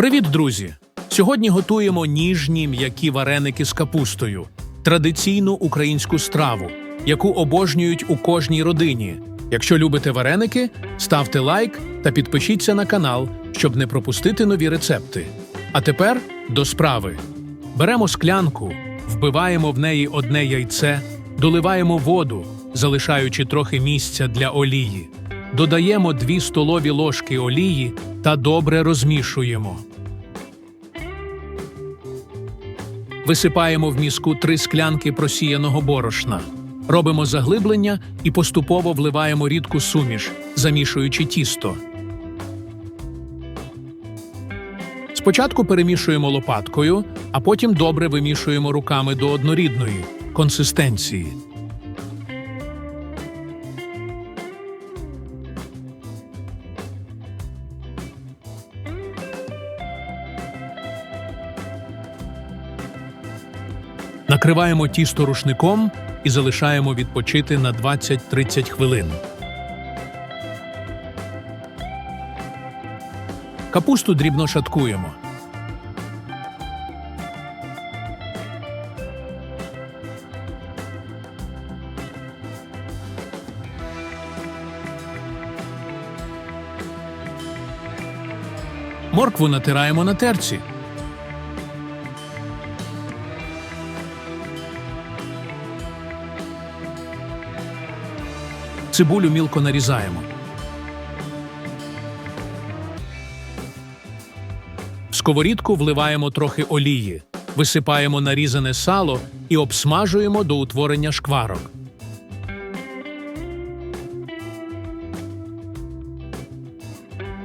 Привіт, друзі! Сьогодні готуємо ніжні м'які вареники з капустою, традиційну українську страву, яку обожнюють у кожній родині. Якщо любите вареники, ставте лайк та підпишіться на канал, щоб не пропустити нові рецепти. А тепер до справи. Беремо склянку, вбиваємо в неї одне яйце, доливаємо воду, залишаючи трохи місця для олії. Додаємо 2 столові ложки олії та добре розмішуємо. Висипаємо в міску три склянки просіяного борошна. Робимо заглиблення і поступово вливаємо рідку суміш, замішуючи тісто. Спочатку перемішуємо лопаткою, а потім добре вимішуємо руками до однорідної консистенції. Накриваємо тісто рушником і залишаємо відпочити на 20-30 хвилин. Капусту дрібно шаткуємо. Моркву натираємо на терці. Цибулю мілко нарізаємо. В сковорідку вливаємо трохи олії, висипаємо нарізане сало і обсмажуємо до утворення шкварок.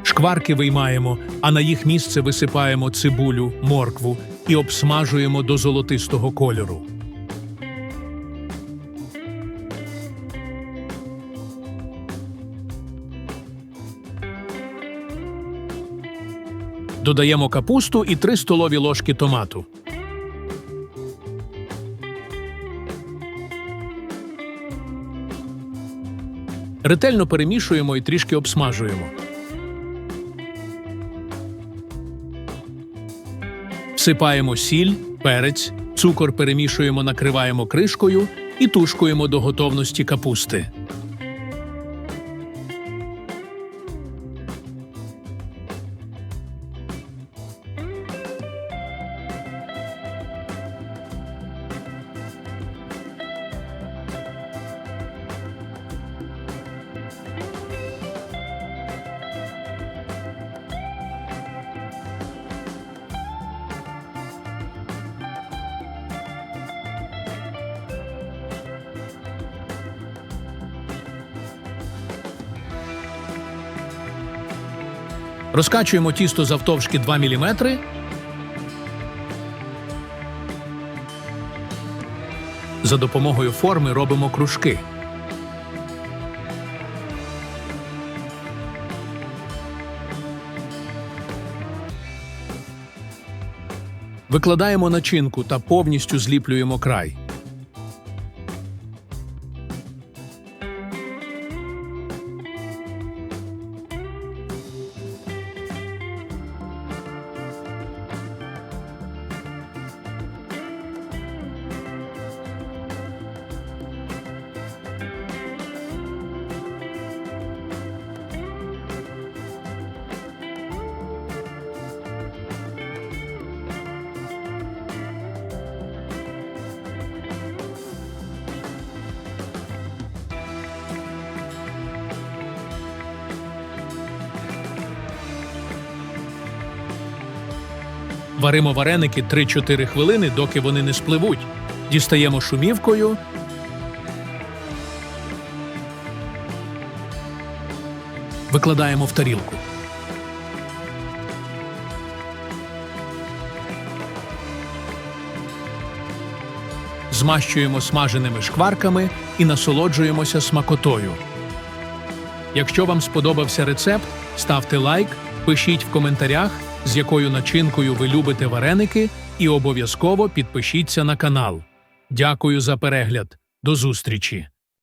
Шкварки виймаємо, а на їх місце висипаємо цибулю, моркву і обсмажуємо до золотистого кольору. Додаємо капусту і 3 столові ложки томату. Ретельно перемішуємо і трішки обсмажуємо. Всипаємо сіль, перець, цукор перемішуємо, накриваємо кришкою і тушкуємо до готовності капусти. Розкачуємо тісто завтовшки 2 мм. За допомогою форми робимо кружки. Викладаємо начинку та повністю зліплюємо край. Варимо вареники 3-4 хвилини, доки вони не спливуть. Дістаємо шумівкою. Викладаємо в тарілку. Змащуємо смаженими шкварками і насолоджуємося смакотою. Якщо вам сподобався рецепт, ставте лайк, пишіть в коментарях, з якою начинкою ви любите вареники, і обов'язково підпишіться на канал. Дякую за перегляд. До зустрічі!